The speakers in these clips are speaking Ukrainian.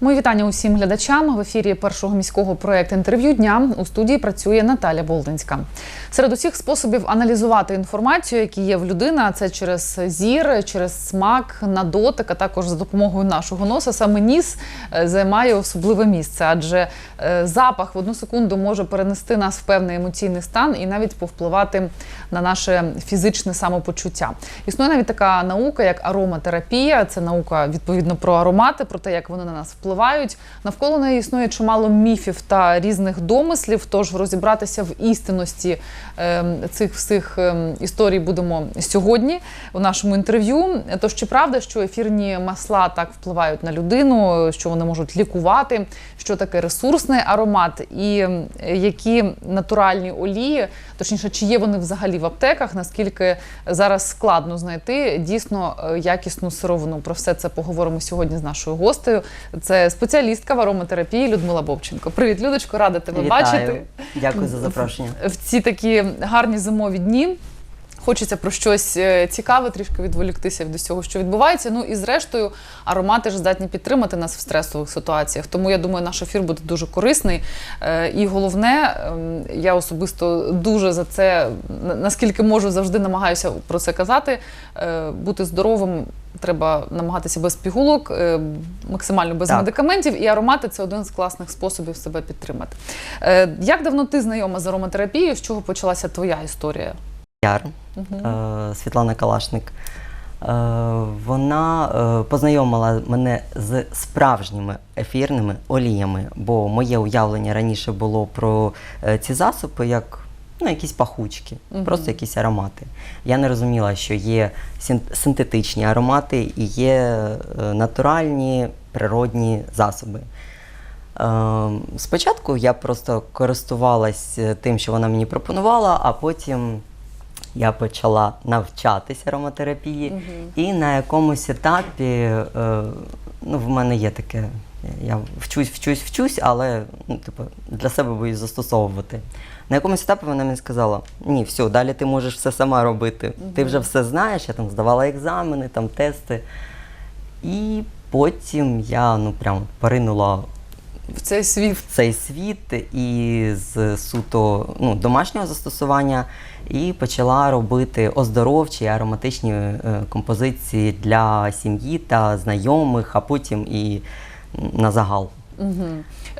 Мої вітання усім глядачам. В ефірі першого міського проекту інтерв'ю дня у студії працює Наталя Болдинська. Серед усіх способів аналізувати інформацію, які є в людини, а це через зір, через смак, на дотик, а також за допомогою нашого носа. Саме ніс е, займає особливе місце, адже е, запах в одну секунду може перенести нас в певний емоційний стан і навіть повпливати на наше фізичне самопочуття. Існує навіть така наука, як ароматерапія. Це наука відповідно про аромати, про те, як вони на нас впливають. Навколо неї існує чимало міфів та різних домислів. Тож розібратися в істинності ем, цих всіх ем, історій будемо сьогодні у нашому інтерв'ю. Тож чи правда, що ефірні масла так впливають на людину, що вони можуть лікувати, що таке ресурсний аромат, і ем, які натуральні олії, точніше, чи є вони взагалі в аптеках, наскільки зараз складно знайти дійсно е, якісну сировину. Про все це поговоримо сьогодні з нашою гостею. Це спеціалістка в ароматерапії Людмила Бобченко. Привіт, Людочко, рада тебе Вітаю. бачити Дякую за запрошення. в ці такі гарні зимові дні. Хочеться про щось е, цікаве, трішки відволіктися від усього, що відбувається. Ну і зрештою, аромати ж здатні підтримати нас в стресових ситуаціях. Тому я думаю, наш ефір буде дуже корисний. Е, І головне, ем, я особисто дуже за це, наскільки можу, завжди намагаюся про це казати. Е, Бути здоровим треба намагатися без пігулок, максимально без Так. медикаментів. І аромати це один з класних способів себе підтримати. Як давно ти знайома з ароматерапією? З чого почалася твоя історія? Яр е, Світлана Калашник. Е, Вона е, познайомила мене з справжніми ефірними оліями, бо моє уявлення раніше було про е, ці засоби як ну, якісь пахучки, Мгм. просто якісь аромати. Я не розуміла, що є синтетичні аромати і є натуральні природні засоби. Спочатку я просто користувалась тим, що вона мені пропонувала, а потім я почала навчатися ароматерапії. І на якомусь етапі е, ну, в мене є таке. Я вчусь, вчусь, вчусь, але ну, типу, для себе боюсь застосовувати. На якомусь етапі вона мені сказала: ні, все, далі ти можеш все сама робити. Ти вже все знаєш, я там здавала екзамени, там тести. І потім я ну, прям поринула В цей світ. в цей світ і з суто ну, домашнього застосування і почала робити оздоровчі ароматичні е, композиції для сім'ї та знайомих, а потім і на загал. Угу.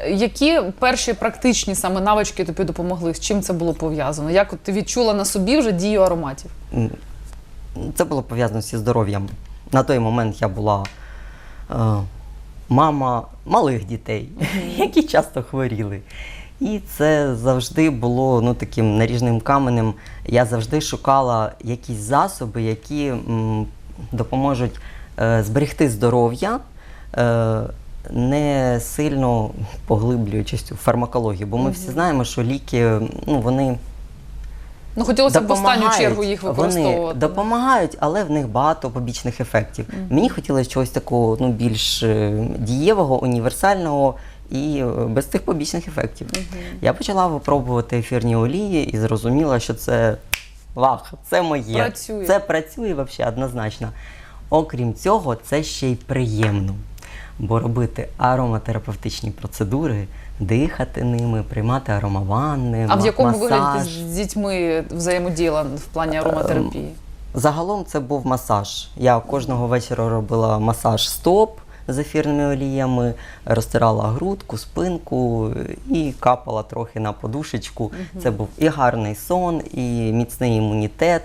Які перші практичні саме навички тобі допомогли? З чим це було пов'язано? Як ти відчула на собі вже дію ароматів? Це було пов'язано зі здоров'ям. На той момент я була е, мама малих дітей, які часто хворіли. І це завжди було ну, таким наріжним каменем. Я завжди шукала якісь засоби, які м, допоможуть е, зберегти здоров'я, е, не сильно поглиблюючись у фармакологію. Бо ми всі знаємо, що ліки ну, вони Ну хотілося б в останню чергу їх використовувати. Вони допомагають, але в них багато побічних ефектів. Мені хотілося чогось такого ну, більш е, дієвого, універсального і е, без цих побічних ефектів. Я почала випробувати ефірні олії і зрозуміла, що це вах, це моє. Працює. Це працює взагалі однозначно. Окрім цього, це ще й приємно. Бо робити ароматерапевтичні процедури, дихати ними, приймати аромаванни, А в якому масаж. вигляді з дітьми взаємодіяла в плані ароматерапії? Загалом це був масаж. Я кожного вечора робила масаж стоп з ефірними оліями, розтирала грудку, спинку і капала трохи на подушечку. Це був і гарний сон, і міцний імунітет.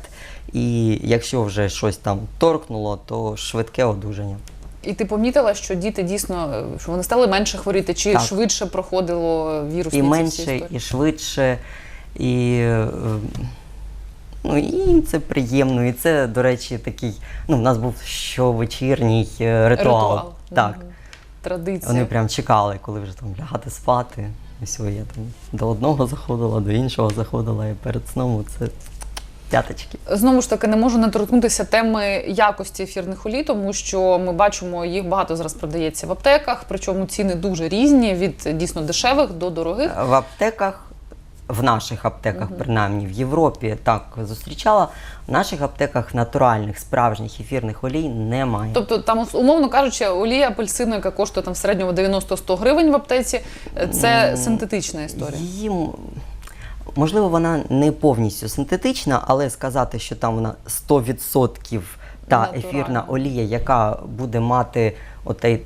І якщо вже щось там торкнуло, то швидке одужання. І ти помітила, що діти дійсно е, що вони стали менше хворіти, чи Так. швидше проходило вірусні І менше, і швидше, і, е, ну, і їм це приємно. І це, до речі, такий. Ну, в нас був щовечірній е, ритуал. Так. Мгм. Традиція. Вони прям чекали, коли вже там лягати спати. І все, я там до одного заходила, до іншого заходила, і перед сном це п'яточки. Знову ж таки, не можу не торкнутися теми якості ефірних олій, тому що ми бачимо, їх багато зараз продається в аптеках, причому ціни дуже різні від дійсно дешевих до дорогих. В аптеках в наших аптеках, принаймні в Європі, так зустрічала. В наших аптеках натуральних, справжніх ефірних олій немає. Тобто, там, умовно кажучи, олія апельсину, яка коштує там в середньому 90-100 гривень в аптеці, е, це синтетична історія. Її, м, можливо, вона не повністю синтетична, але сказати, що там вона 100% та Натуральна. ефірна олія, яка буде мати отей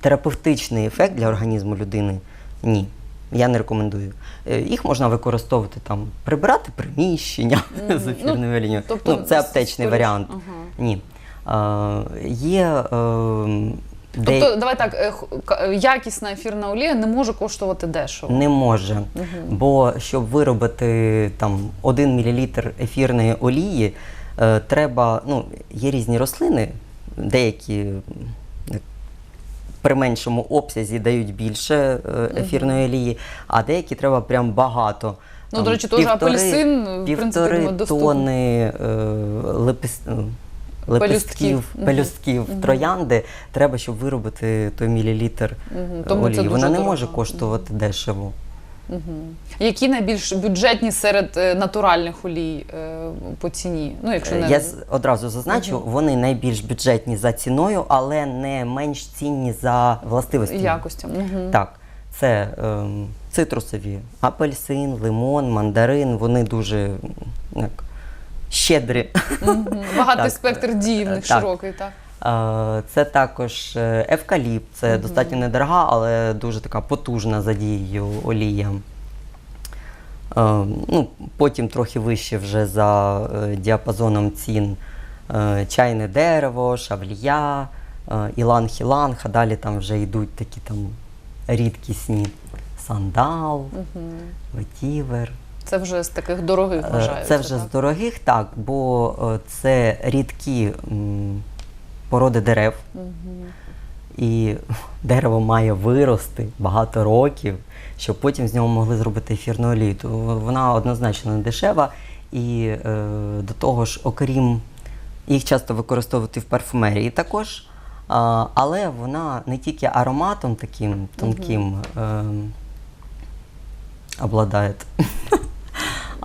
терапевтичний ефект для організму людини, ні. Я не рекомендую. Е, Їх можна використовувати там, прибирати приміщення з ефірною олією. тобто ну, це аптечний скоріш- варіант. Ага. Ні. Е, є е, де- Тобто, давай так, е, к- якісна ефірна олія не може коштувати дешево. Не може. Бо щоб виробити там 1 мл ефірної олії, е, треба, ну, є різні рослини, деякі при меншому обсязі дають більше е, ефірної олії, а деякі треба прям багато. Ну, до речі, теж апельсин, в принципі, тони е, е, лепестків, Мгм. пелюстків троянди треба, щоб виробити той мілілітр Мгм. Тому це олії. дуже Вона не дорого. може коштувати дешево. Які найбільш бюджетні серед е, натуральних олій е, по ціні? Ну, якщо не Я з- одразу зазначу, вони найбільш бюджетні за ціною, але не менш цінні за властивостями. якостям. Мгм. Так, це ем, цитрусові, апельсин, лимон, мандарин. Вони дуже м, як, щедрі. Мгм. Багатий спектр дій в них Так. широкий, так. Е, Це також е, евкаліпт, це достатньо недорога, але дуже така потужна за дією олія. Е, Ну, потім трохи вище вже за е, діапазоном цін е, чайне дерево, шавлія, е, іланг-іланг, а далі там вже йдуть такі там рідкісні сандал, ветівер. Це вже з таких дорогих Е, вважається. Це вже так? з дорогих, так, бо е, це рідкі породи дерев. І дерево має вирости багато років, щоб потім з нього могли зробити ефірну олію. Вона однозначно не дешева. І е, до того ж, окрім їх часто використовувати в парфумерії також. А, але вона не тільки ароматом таким тонким е, обладає.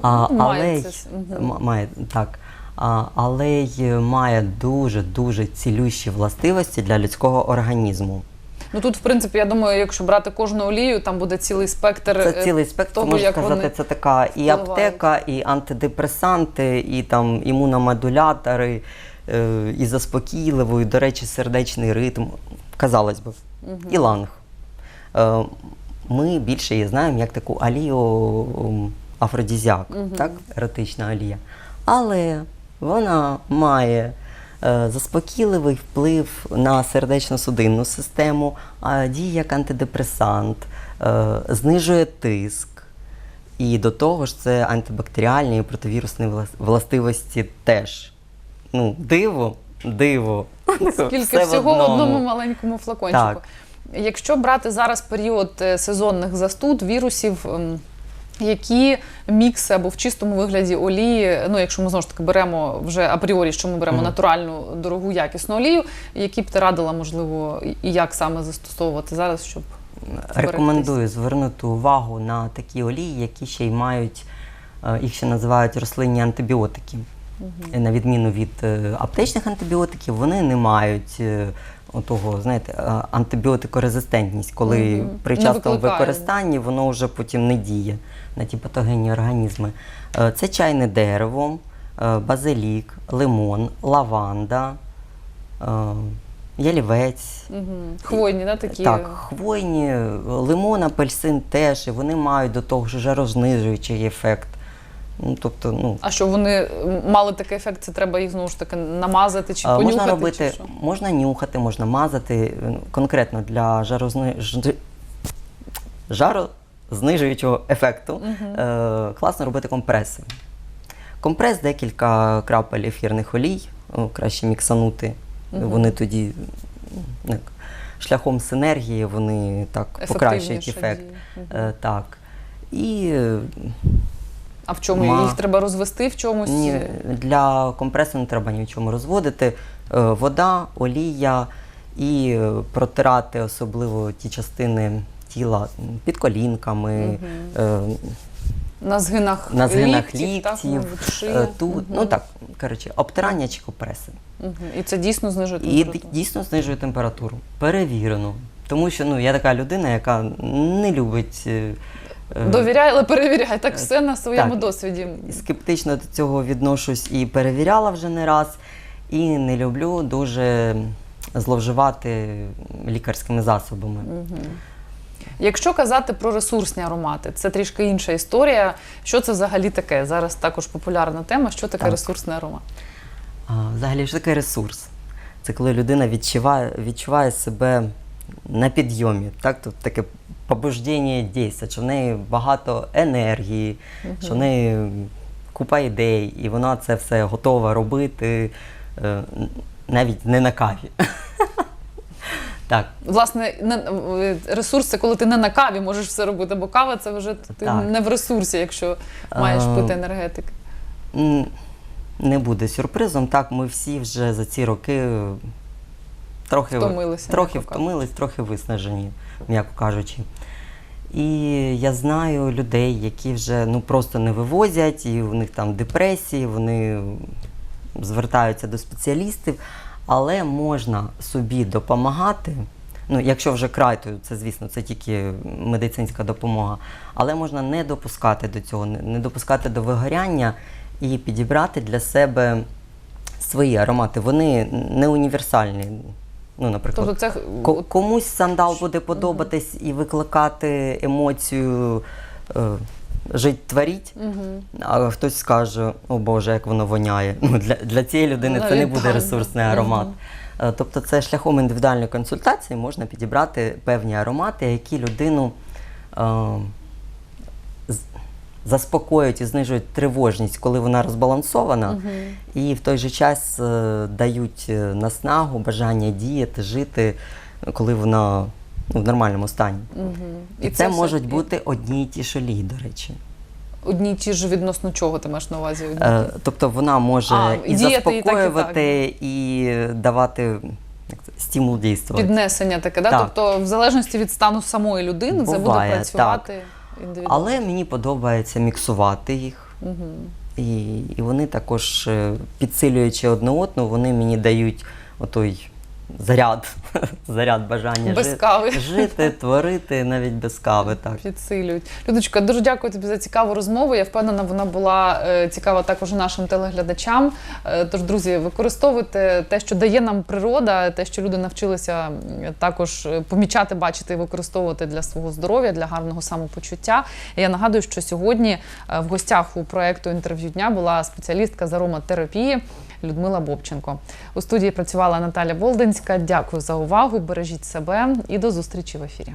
А, але й- має так. А, але й має дуже дуже цілющі властивості для людського організму. Ну тут, в принципі, я думаю, якщо брати кожну олію, там буде цілий спектр. Це е, цілий спектр, того, можна як сказати, вони це така і впливають. аптека, і антидепресанти, і там імуномодулятори, е, і заспокійливо, і, до речі, сердечний ритм. Казалось би, іланг. Е, Ми більше її знаємо як таку алію афродізіак, так? еротична алія. Але вона має е, заспокійливий вплив на сердечно-судинну систему, а діє як антидепресант, е, знижує тиск. І до того ж, це антибактеріальні і противірусні властивості теж. Ну, диво, диво. Скільки Все всього в одному. одному маленькому флакончику. Так. Якщо брати зараз період е, сезонних застуд, вірусів, ем, які мікси або в чистому вигляді олії, ну якщо ми знову ж таки беремо вже апріорі, що ми беремо натуральну дорогу якісну олію, які б ти радила, можливо, і- і як саме застосовувати зараз, щоб? Рекомендую звернути увагу на такі олії, які ще й мають, е, їх ще називають рослинні антибіотики. Е, На відміну від е, аптечних антибіотиків, вони не мають е, отого, знаєте, антибіотикорезистентність, коли Мгм. при частому використанні воно вже потім не діє на ті патогенні організми. Це чайне дерево, базилік, лимон, лаванда, ялівець. Мгм. хвойні, да, такі Так, хвойні, лимон, апельсин теж, і вони мають до того ж жарознижуючий ефект. Ну, тобто, ну, А що вони мали такий ефект, це треба їх знову ж таки намазати чи понюхати? можна робити, чи що? можна нюхати, можна мазати. Ну, Конкретно для жарозни... ж- жарознижуючого ефекту е, класно робити компреси. Компрес, декілька крапель ефірних олій, о, краще міксанути. Вони тоді як, шляхом синергії вони так покращують ефект. Е, так. І е, А в чому Ма- їх треба розвести в чомусь? ні, для компресу не треба ні в чому розводити. Е, Вода, олія і е, протирати особливо ті частини тіла м, під колінками, е, На згинах, на згинах ліктів, так, ліктів, мабуть, е, тут, Мгм. ну так, коротше, обтирання чи компреси. Мгм. І це дійсно знижує І температуру? дійсно знижує температуру. Перевірено. Тому що ну, я така людина, яка не любить е, е, Довіряй, але перевіряй. Так все на своєму так. досвіді. скептично до цього відношусь і перевіряла вже не раз. І не люблю дуже зловживати лікарськими засобами. Мгм. Якщо казати про ресурсні аромати, це трішки інша історія. Що це взагалі таке? Зараз також популярна тема. Що таке Так. ресурсний аромат? А, взагалі, що таке ресурс? Це коли людина відчуває, відчуває себе на підйомі, так? Тобто таке побуждення дійства, що в неї багато енергії, що в неї купа ідей, і вона це все готова робити е, навіть не на каві. Так, Власне, не, е, ресурс це коли ти не на каві можеш все робити, бо кава це вже ти Так. не в ресурсі, якщо маєш Е, пити енергетик. Не буде сюрпризом. Так, ми всі вже за ці роки трохи Втомилися, трохи втомились, трохи виснажені, м'яко кажучи. І я знаю людей, які вже ну просто не вивозять, і у них там депресії, вони звертаються до спеціалістів, але можна собі допомагати. Ну, якщо вже край, то це, звісно, це тільки медицинська допомога. Але можна не допускати до цього, не не допускати до вигоряння і підібрати для себе свої аромати. Вони не універсальні. Ну, наприклад, Тобто це Ко- комусь сандал буде подобатись і викликати емоцію е, жить творіть, Мгм. а хтось скаже, о Боже, як воно воняє. Ну, для, для цієї людини це не буде так, ресурсний аромат. Е, Тобто, це шляхом індивідуальної консультації можна підібрати певні аромати, які людину е, заспокоюють і знижують тривожність, коли вона розбалансована, Мгм. і в той же час е, дають е, наснагу, бажання діяти, жити, коли вона ну, в нормальному стані. Мгм. І, це, все можуть і бути одні й ті ж олії, до речі. одні ті ж відносно чого ти маєш на увазі? Е, тобто вона може А, і діяти і так, і заспокоювати, і, давати це, стимул дійствувати. Піднесення таке, да? Так. тобто, в залежності від стану самої людини, це буде працювати індивідуально. Але мені подобається міксувати їх. Угу. І, і вони також, е, підсилюючи одне одну, вони мені дають отой заряд, заряд бажання Без жити, кави. жити, творити навіть без кави. Так. Підсилюють. Людочка, дуже дякую тобі за цікаву розмову. Я впевнена, вона була е, цікава також нашим телеглядачам. Е, тож, друзі, використовуйте те, що дає нам природа, те, що люди навчилися також е, помічати, бачити і використовувати для свого здоров'я, для гарного самопочуття. Я нагадую, що сьогодні в гостях у проєкту інтерв'ю дня була спеціалістка з ароматерапії Людмила Бобченко. У студії працювала Наталя Волденська. Дякую за увагу. Бережіть себе і до зустрічі в ефірі.